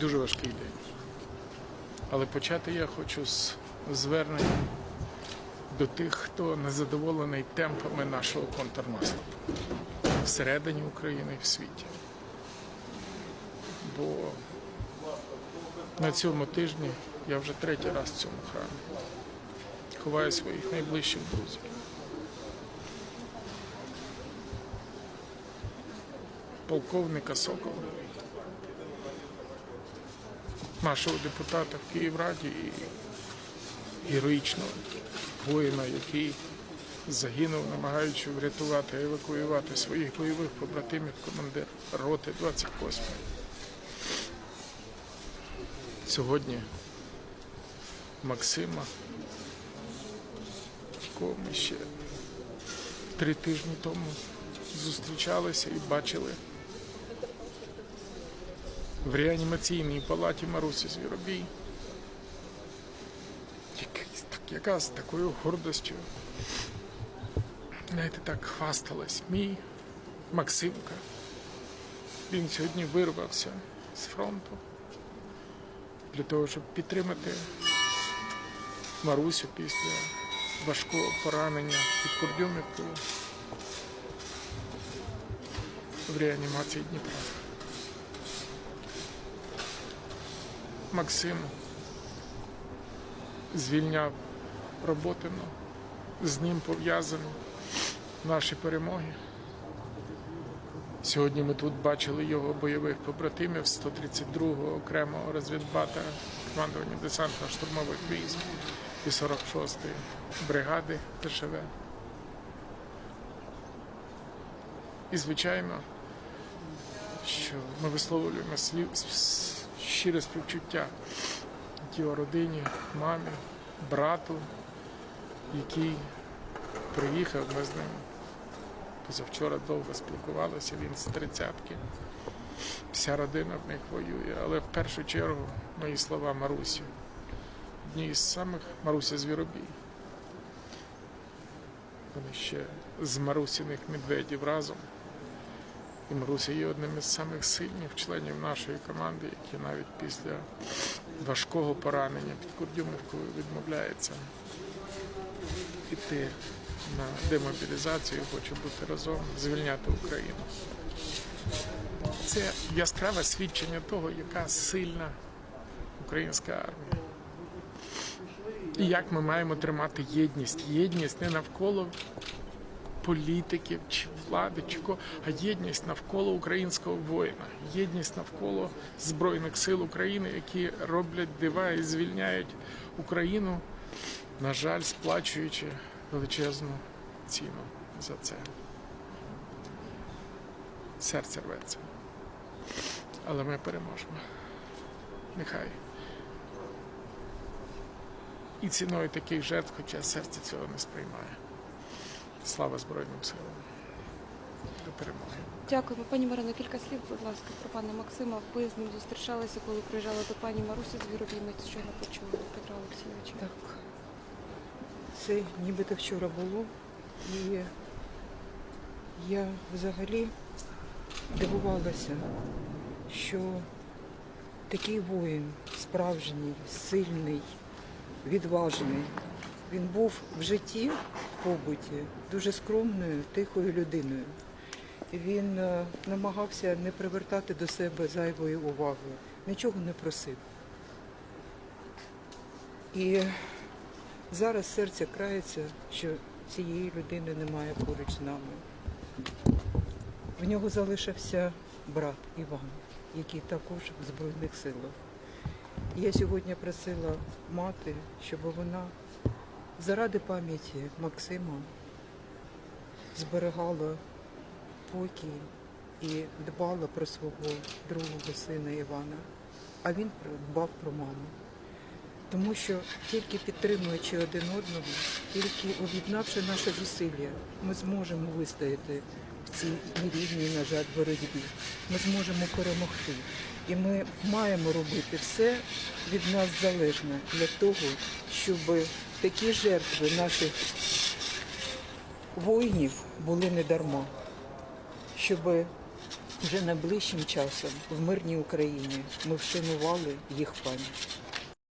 Дуже важкий день. Але почати я хочу з звернення до тих, хто незадоволений темпами нашого контрнаступу всередині України і в світі. Бо на цьому тижні я вже третій раз в цьому храмі ховаю своїх найближчих друзів. Полковника Сокола, нашого депутата в Київраді і героїчного воїна, який загинув, намагаючи врятувати, евакуювати своїх бойових побратимів, командир роти 28. Сьогодні Максима, якого ми ще три тижні тому зустрічалися і бачили в реанімаційній палаті Марусі Звіробій, яка з такою гордостю, знаєте, так хвасталась. Мій Максимка. Він сьогодні вирвався з фронту для того, щоб підтримати Марусю після важкого поранення під Курдюмівкою в реанімації Дніпра. Максим звільняв Роботину, з ним пов'язані наші перемоги. Сьогодні ми тут бачили його бойових побратимів 132-го окремого розвідбата командування десантно-штурмових військ і 46-ї бригади ДШВ. І, звичайно, що ми висловлюємо слів, щире співчуття його родині, мамі, брату, який приїхав, ми з ним позавчора довго спілкувалися, він з тридцятки. Вся родина в них воює, але в першу чергу мої слова Марусі. Одні із самих Маруся Звіробій. Вони ще з Марусіних медведів разом. І є одним із самих сильних членів нашої команди, які навіть після важкого поранення під Курдюмівкою відмовляється іти на демобілізацію, хоче бути разом, звільняти Україну. Це яскраве свідчення того, яка сильна українська армія. І як ми маємо тримати єдність. Єдність не навколо політиків чи влади, чи кого, а єдність навколо українського воїна, єдність навколо Збройних сил України, які роблять дива і звільняють Україну, на жаль, сплачуючи величезну ціну за це. Серце рветься. Але ми переможемо. Нехай. І ціною таких жертв, хоча серце цього не сприймає. Слава Збройним силам. До перемоги. Дякуємо, пані Марино. Кілька слів, будь ласка, про пана Максима. Ви з ним зустрічалися, коли приїжджали до пані Марусі Звіробій. Ми щойно почули Петра Олексійовича. Так. Це нібито вчора було. І я взагалі дивувалася, що такий воїн справжній, сильний, відважний. Він був в житті, побуті, дуже скромною, тихою людиною. Він е, намагався не привертати до себе зайвої уваги, нічого не просив. І Зараз серце крається, що цієї людини немає поруч з нами. В нього залишився брат Іван, який також в Збройних силах. Я сьогодні просила мати, щоб вона заради пам'яті Максима зберігала покій і дбала про свого другого сина Івана, а він дбав про маму. Тому що тільки підтримуючи один одного, тільки об'єднавши наші зусилля, ми зможемо вистояти в цій нерівній, на жаль, боротьбі. Ми зможемо перемогти. І ми маємо робити все від нас залежне для того, щоб такі жертви наших воїнів були не дарма, щоб вже найближчим часом в мирній Україні ми вшанували їх пам'ять.